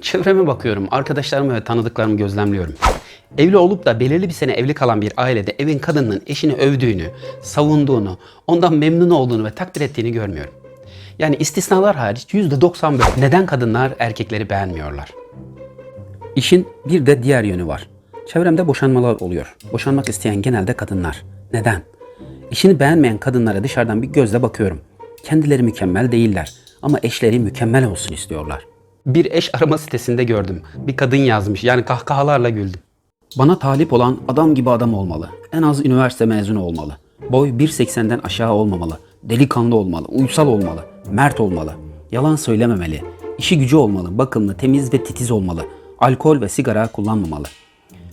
Çevreme bakıyorum, arkadaşlarımı ve tanıdıklarımı gözlemliyorum. Evli olup da belirli bir sene evli kalan bir ailede evin kadınının eşini övdüğünü, savunduğunu, ondan memnun olduğunu ve takdir ettiğini görmüyorum. Yani istisnalar hariç %90 böyle. Neden kadınlar erkekleri beğenmiyorlar? İşin bir de diğer yönü var. Çevremde boşanmalar oluyor. Boşanmak isteyen genelde kadınlar. Neden? İşini beğenmeyen kadınlara dışarıdan bir gözle bakıyorum. Kendileri mükemmel değiller ama eşleri mükemmel olsun istiyorlar. Bir eş arama sitesinde gördüm. Bir kadın yazmış. Yani kahkahalarla güldüm. Bana talip olan adam gibi adam olmalı. En az üniversite mezunu olmalı. Boy 1.80'den aşağı olmamalı. Delikanlı olmalı, uysal olmalı, mert olmalı. Yalan söylememeli. işi gücü olmalı, bakımlı, temiz ve titiz olmalı. Alkol ve sigara kullanmamalı.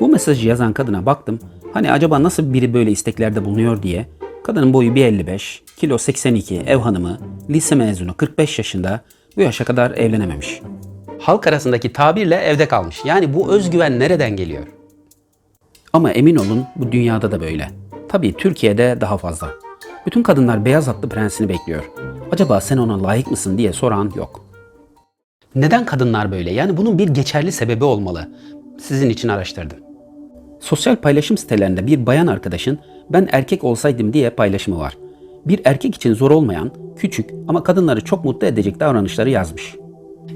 Bu mesajı yazan kadına baktım. Hani acaba nasıl biri böyle isteklerde bulunuyor diye. Kadının boyu 1.55, kilo 82, ev hanımı, lise mezunu, 45 yaşında, bu yaşa kadar evlenememiş. Halk arasındaki tabirle evde kalmış. Yani bu özgüven nereden geliyor? Ama emin olun bu dünyada da böyle. Tabii Türkiye'de daha fazla. Bütün kadınlar beyaz atlı prensini bekliyor. Acaba sen ona layık mısın diye soran yok. Neden kadınlar böyle? Yani bunun bir geçerli sebebi olmalı. Sizin için araştırdım. Sosyal paylaşım sitelerinde bir bayan arkadaşın ben erkek olsaydım diye paylaşımı var. Bir erkek için zor olmayan, küçük ama kadınları çok mutlu edecek davranışları yazmış.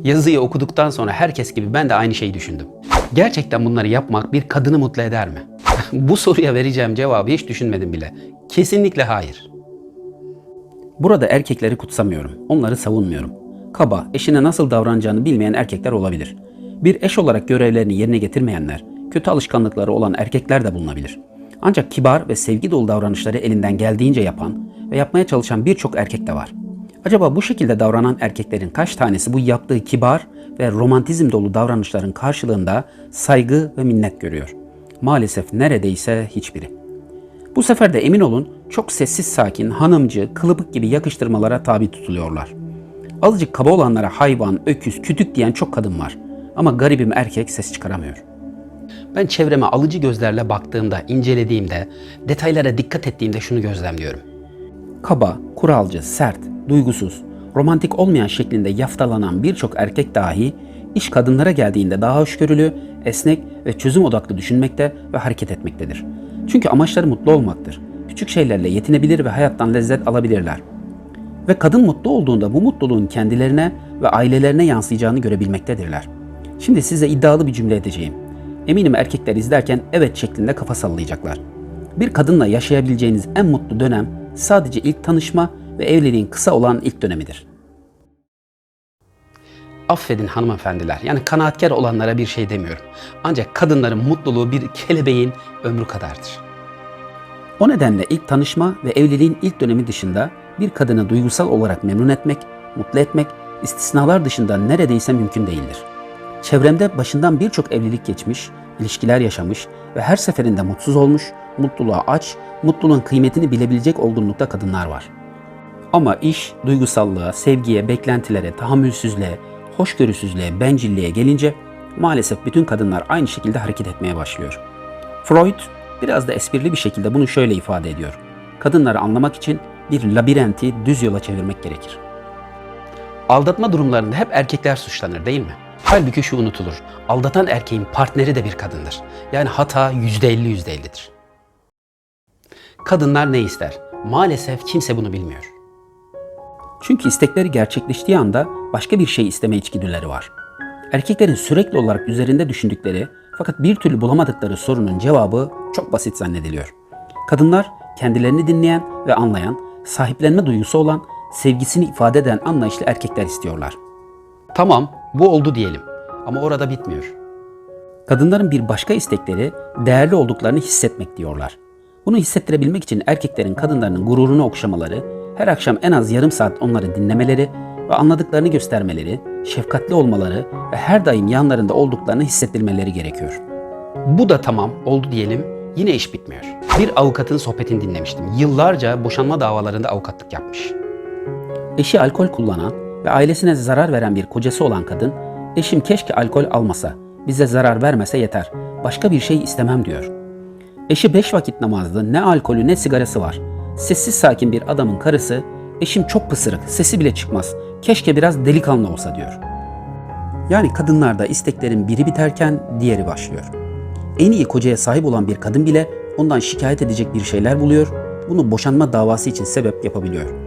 Yazıyı okuduktan sonra herkes gibi ben de aynı şeyi düşündüm. Gerçekten bunları yapmak bir kadını mutlu eder mi? Bu soruya vereceğim cevabı hiç düşünmedim bile. Kesinlikle hayır. Burada erkekleri kutsamıyorum. Onları savunmuyorum. Kaba, eşine nasıl davranacağını bilmeyen erkekler olabilir. Bir eş olarak görevlerini yerine getirmeyenler, kötü alışkanlıkları olan erkekler de bulunabilir. Ancak kibar ve sevgi dolu davranışları elinden geldiğince yapan ve yapmaya çalışan birçok erkek de var. Acaba bu şekilde davranan erkeklerin kaç tanesi bu yaptığı kibar ve romantizm dolu davranışların karşılığında saygı ve minnet görüyor? Maalesef neredeyse hiçbiri. Bu sefer de emin olun çok sessiz sakin, hanımcı, kılıbık gibi yakıştırmalara tabi tutuluyorlar. Azıcık kaba olanlara hayvan, öküz, kütük diyen çok kadın var. Ama garibim erkek ses çıkaramıyor. Ben çevreme alıcı gözlerle baktığımda, incelediğimde, detaylara dikkat ettiğimde şunu gözlemliyorum. Kaba, kuralcı, sert, duygusuz, romantik olmayan şeklinde yaftalanan birçok erkek dahi iş kadınlara geldiğinde daha hoşgörülü, esnek ve çözüm odaklı düşünmekte ve hareket etmektedir. Çünkü amaçları mutlu olmaktır. Küçük şeylerle yetinebilir ve hayattan lezzet alabilirler. Ve kadın mutlu olduğunda bu mutluluğun kendilerine ve ailelerine yansıyacağını görebilmektedirler. Şimdi size iddialı bir cümle edeceğim. Eminim erkekler izlerken evet şeklinde kafa sallayacaklar. Bir kadınla yaşayabileceğiniz en mutlu dönem sadece ilk tanışma ve evliliğin kısa olan ilk dönemidir. Affedin hanımefendiler. Yani kanaatkar olanlara bir şey demiyorum. Ancak kadınların mutluluğu bir kelebeğin ömrü kadardır. O nedenle ilk tanışma ve evliliğin ilk dönemi dışında bir kadını duygusal olarak memnun etmek, mutlu etmek istisnalar dışında neredeyse mümkün değildir. Çevremde başından birçok evlilik geçmiş, ilişkiler yaşamış ve her seferinde mutsuz olmuş, mutluluğa aç, mutluluğun kıymetini bilebilecek olgunlukta kadınlar var. Ama iş duygusallığa, sevgiye, beklentilere, tahammülsüzlüğe, hoşgörüsüzlüğe, bencilliğe gelince maalesef bütün kadınlar aynı şekilde hareket etmeye başlıyor. Freud biraz da esprili bir şekilde bunu şöyle ifade ediyor. Kadınları anlamak için bir labirenti düz yola çevirmek gerekir. Aldatma durumlarında hep erkekler suçlanır değil mi? Halbuki şu unutulur. Aldatan erkeğin partneri de bir kadındır. Yani hata %50 %50'dir. Kadınlar ne ister? Maalesef kimse bunu bilmiyor. Çünkü istekleri gerçekleştiği anda başka bir şey isteme içgüdüleri var. Erkeklerin sürekli olarak üzerinde düşündükleri fakat bir türlü bulamadıkları sorunun cevabı çok basit zannediliyor. Kadınlar kendilerini dinleyen ve anlayan, sahiplenme duygusu olan, sevgisini ifade eden anlayışlı erkekler istiyorlar. Tamam, bu oldu diyelim. Ama orada bitmiyor. Kadınların bir başka istekleri değerli olduklarını hissetmek diyorlar. Bunu hissettirebilmek için erkeklerin kadınlarının gururunu okşamaları, her akşam en az yarım saat onları dinlemeleri ve anladıklarını göstermeleri, şefkatli olmaları ve her daim yanlarında olduklarını hissettirmeleri gerekiyor. Bu da tamam oldu diyelim yine iş bitmiyor. Bir avukatın sohbetini dinlemiştim. Yıllarca boşanma davalarında avukatlık yapmış. Eşi alkol kullanan ve ailesine zarar veren bir kocası olan kadın, eşim keşke alkol almasa, bize zarar vermese yeter, başka bir şey istemem diyor. Eşi beş vakit namazlı, ne alkolü ne sigarası var. Sessiz sakin bir adamın karısı, eşim çok pısırık, sesi bile çıkmaz. Keşke biraz delikanlı olsa diyor. Yani kadınlarda isteklerin biri biterken diğeri başlıyor. En iyi kocaya sahip olan bir kadın bile ondan şikayet edecek bir şeyler buluyor, bunu boşanma davası için sebep yapabiliyor.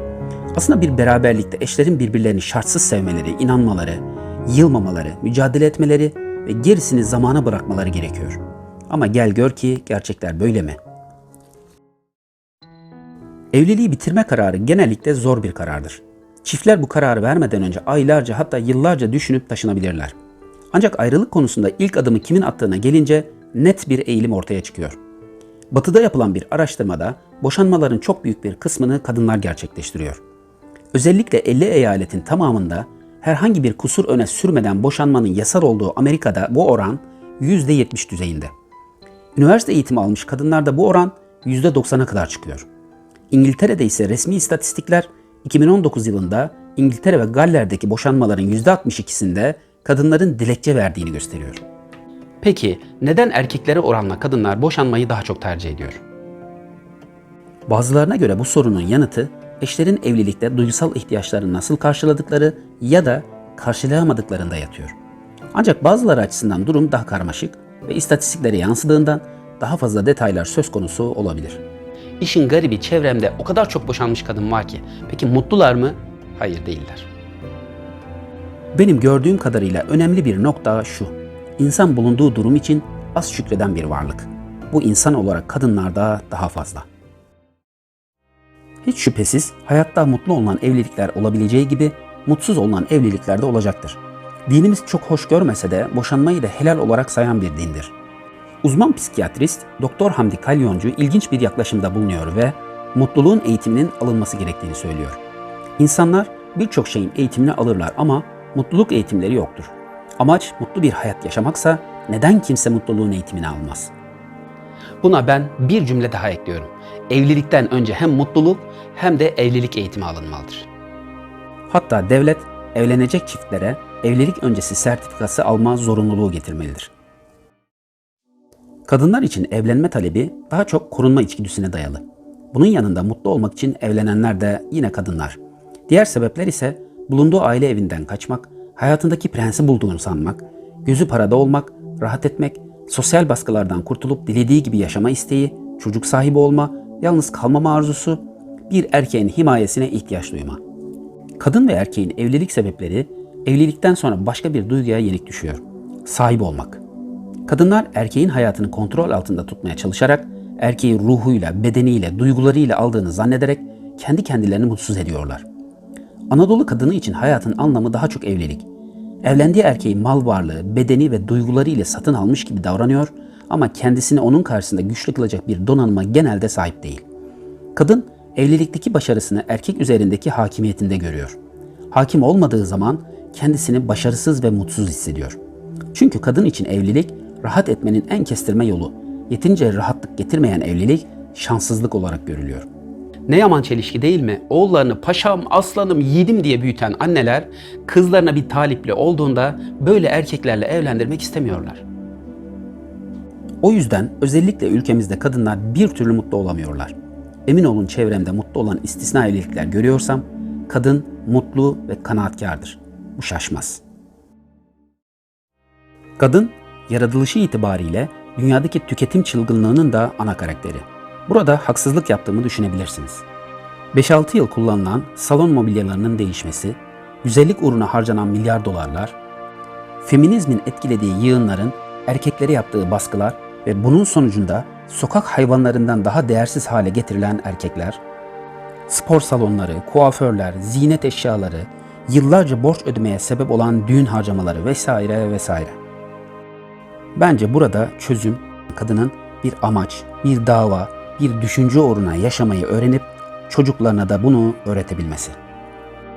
Aslında bir beraberlikte eşlerin birbirlerini şartsız sevmeleri, inanmaları, yılmamaları, mücadele etmeleri ve gerisini zamana bırakmaları gerekiyor. Ama gel gör ki gerçekler böyle mi? Evliliği bitirme kararı genellikle zor bir karardır. Çiftler bu kararı vermeden önce aylarca hatta yıllarca düşünüp taşınabilirler. Ancak ayrılık konusunda ilk adımı kimin attığına gelince net bir eğilim ortaya çıkıyor. Batı'da yapılan bir araştırmada boşanmaların çok büyük bir kısmını kadınlar gerçekleştiriyor. Özellikle 50 eyaletin tamamında herhangi bir kusur öne sürmeden boşanmanın yasal olduğu Amerika'da bu oran %70 düzeyinde. Üniversite eğitimi almış kadınlarda bu oran %90'a kadar çıkıyor. İngiltere'de ise resmi istatistikler 2019 yılında İngiltere ve Galler'deki boşanmaların %62'sinde kadınların dilekçe verdiğini gösteriyor. Peki neden erkeklere oranla kadınlar boşanmayı daha çok tercih ediyor? Bazılarına göre bu sorunun yanıtı eşlerin evlilikte duygusal ihtiyaçlarını nasıl karşıladıkları ya da karşılayamadıklarında yatıyor. Ancak bazıları açısından durum daha karmaşık ve istatistiklere yansıdığından daha fazla detaylar söz konusu olabilir. İşin garibi çevremde o kadar çok boşanmış kadın var ki. Peki mutlular mı? Hayır değiller. Benim gördüğüm kadarıyla önemli bir nokta şu. İnsan bulunduğu durum için az şükreden bir varlık. Bu insan olarak kadınlarda daha fazla. Hiç şüphesiz hayatta mutlu olunan evlilikler olabileceği gibi mutsuz olunan evlilikler de olacaktır. Dinimiz çok hoş görmese de boşanmayı da helal olarak sayan bir dindir. Uzman psikiyatrist Doktor Hamdi Kalyoncu ilginç bir yaklaşımda bulunuyor ve mutluluğun eğitiminin alınması gerektiğini söylüyor. İnsanlar birçok şeyin eğitimini alırlar ama mutluluk eğitimleri yoktur. Amaç mutlu bir hayat yaşamaksa neden kimse mutluluğun eğitimini almaz? Buna ben bir cümle daha ekliyorum. Evlilikten önce hem mutluluk hem de evlilik eğitimi alınmalıdır. Hatta devlet evlenecek çiftlere evlilik öncesi sertifikası alma zorunluluğu getirmelidir. Kadınlar için evlenme talebi daha çok korunma içgüdüsüne dayalı. Bunun yanında mutlu olmak için evlenenler de yine kadınlar. Diğer sebepler ise bulunduğu aile evinden kaçmak, hayatındaki prensi bulduğunu sanmak, gözü parada olmak, rahat etmek, sosyal baskılardan kurtulup dilediği gibi yaşama isteği, çocuk sahibi olma, yalnız kalmama arzusu, bir erkeğin himayesine ihtiyaç duyma. Kadın ve erkeğin evlilik sebepleri evlilikten sonra başka bir duyguya yenik düşüyor. Sahip olmak. Kadınlar erkeğin hayatını kontrol altında tutmaya çalışarak erkeği ruhuyla, bedeniyle, duygularıyla aldığını zannederek kendi kendilerini mutsuz ediyorlar. Anadolu kadını için hayatın anlamı daha çok evlilik. Evlendiği erkeği mal varlığı, bedeni ve duyguları ile satın almış gibi davranıyor ama kendisini onun karşısında güçlü kılacak bir donanıma genelde sahip değil. Kadın evlilikteki başarısını erkek üzerindeki hakimiyetinde görüyor. Hakim olmadığı zaman kendisini başarısız ve mutsuz hissediyor. Çünkü kadın için evlilik rahat etmenin en kestirme yolu. Yetince rahatlık getirmeyen evlilik şanssızlık olarak görülüyor. Ne yaman çelişki değil mi? Oğullarını paşam, aslanım, yiğidim diye büyüten anneler kızlarına bir talipli olduğunda böyle erkeklerle evlendirmek istemiyorlar. O yüzden özellikle ülkemizde kadınlar bir türlü mutlu olamıyorlar. Emin olun çevremde mutlu olan istisna evlilikler görüyorsam kadın mutlu ve kanaatkardır. Bu şaşmaz. Kadın yaratılışı itibariyle dünyadaki tüketim çılgınlığının da ana karakteri. Burada haksızlık yaptığımı düşünebilirsiniz. 5-6 yıl kullanılan salon mobilyalarının değişmesi, güzellik uğruna harcanan milyar dolarlar, feminizmin etkilediği yığınların erkeklere yaptığı baskılar ve bunun sonucunda sokak hayvanlarından daha değersiz hale getirilen erkekler, spor salonları, kuaförler, ziynet eşyaları, yıllarca borç ödemeye sebep olan düğün harcamaları vesaire vesaire. Bence burada çözüm kadının bir amaç, bir dava, bir düşünce uğruna yaşamayı öğrenip çocuklarına da bunu öğretebilmesi.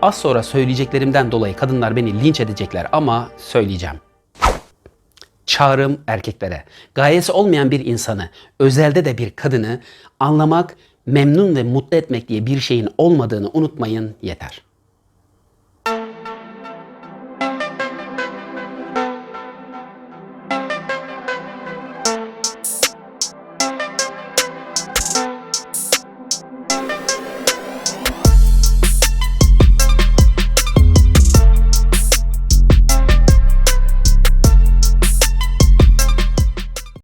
Az sonra söyleyeceklerimden dolayı kadınlar beni linç edecekler ama söyleyeceğim. Çağrım erkeklere. Gayesi olmayan bir insanı, özelde de bir kadını anlamak, memnun ve mutlu etmek diye bir şeyin olmadığını unutmayın yeter.